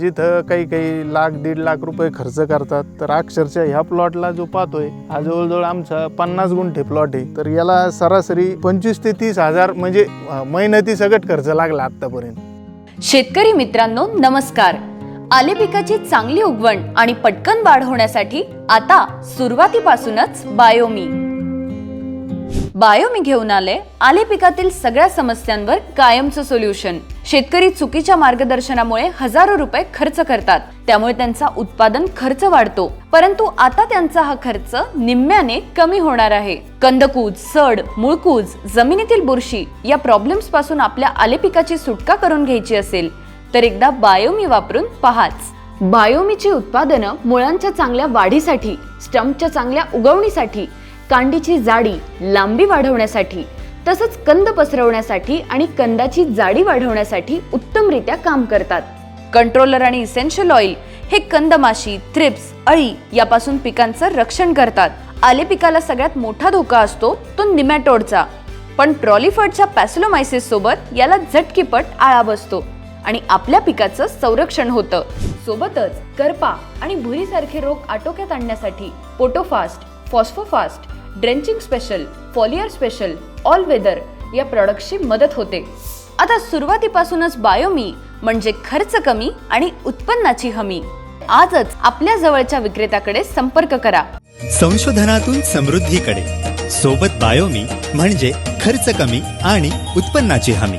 जिथं काही काही लाख दीड लाख रुपये खर्च करतात तर अक्षरशः ह्या प्लॉटला जो पाहतोय हा जवळजवळ आमचा पन्नास गुंठे प्लॉट आहे. तर याला सरासरी पंचवीस ते तीस हजार म्हणजे मेहनती सगट खर्च लागला आतापर्यंत शेतकरी मित्रांनो नमस्कार. आले पिकाची चांगली उगवण आणि पटकन वाढ होण्यासाठी आता सुरुवातीपासूनच बायोमी. बायोमी घेऊन आले आले पिकातील सगळ्या समस्यांवर कायमचं सोल्युशन शेतकरी चुकीच्या मार्गदर्शनामुळे हजारो रुपये खर्च करतात. त्यामुळे त्यांचा उत्पादन खर्च वाढतो. परंतु आता त्यांचा हा खर्च निम्म्याने कमी होणार आहे. कंदकूज सड मुळकूज जमिनीतील बुरशी या प्रॉब्लेम्सपासून आपल्या आले पिकाची सुटका करून घ्यायची असेल तर एकदा बायोमी वापरून पहाच. बायोमीची उत्पादनं मुळांच्या चांगल्या वाढीसाठी स्टंपच्या चांगल्या उगवणीसाठी कांडीची जाडी लांबी वाढवण्यासाठी तसंच कंद पसरवण्यासाठी आणि कंदाची जाडी वाढवण्यासाठी उत्तमरित्या काम करतात. कंट्रोलर आणि इसेन्शियल ऑइल हे कंदमाशी थ्रिप्स अळी यापासून पिकांचं रक्षण करतात. आले पिकाला सगळ्यात मोठा धोका असतो तो निमॅटोडचा पण ट्रॉलीफर्डच्या पॅसिलोमायसिस सोबत याला झटकीपट आळा बसतो आणि आपल्या पिकाचं संरक्षण होतं. सोबतच करपा आणि भुरीसारखे रोग आटोक्यात आणण्यासाठी पोटोफास्ट फॉस्फोफास्ट drenching special foliar special all weather या प्रॉडक्टची मदत होते. आता सुरुवातीपासूनच बायोमी म्हणजे खर्च कमी आणि उत्पन्नाची हमी. आजच आपल्या जवळच्या विक्रेत्याकडे संपर्क करा. संशोधनातून समृद्धीकडे. सोबत बायोमी म्हणजे खर्च कमी आणि उत्पन्नाची हमी.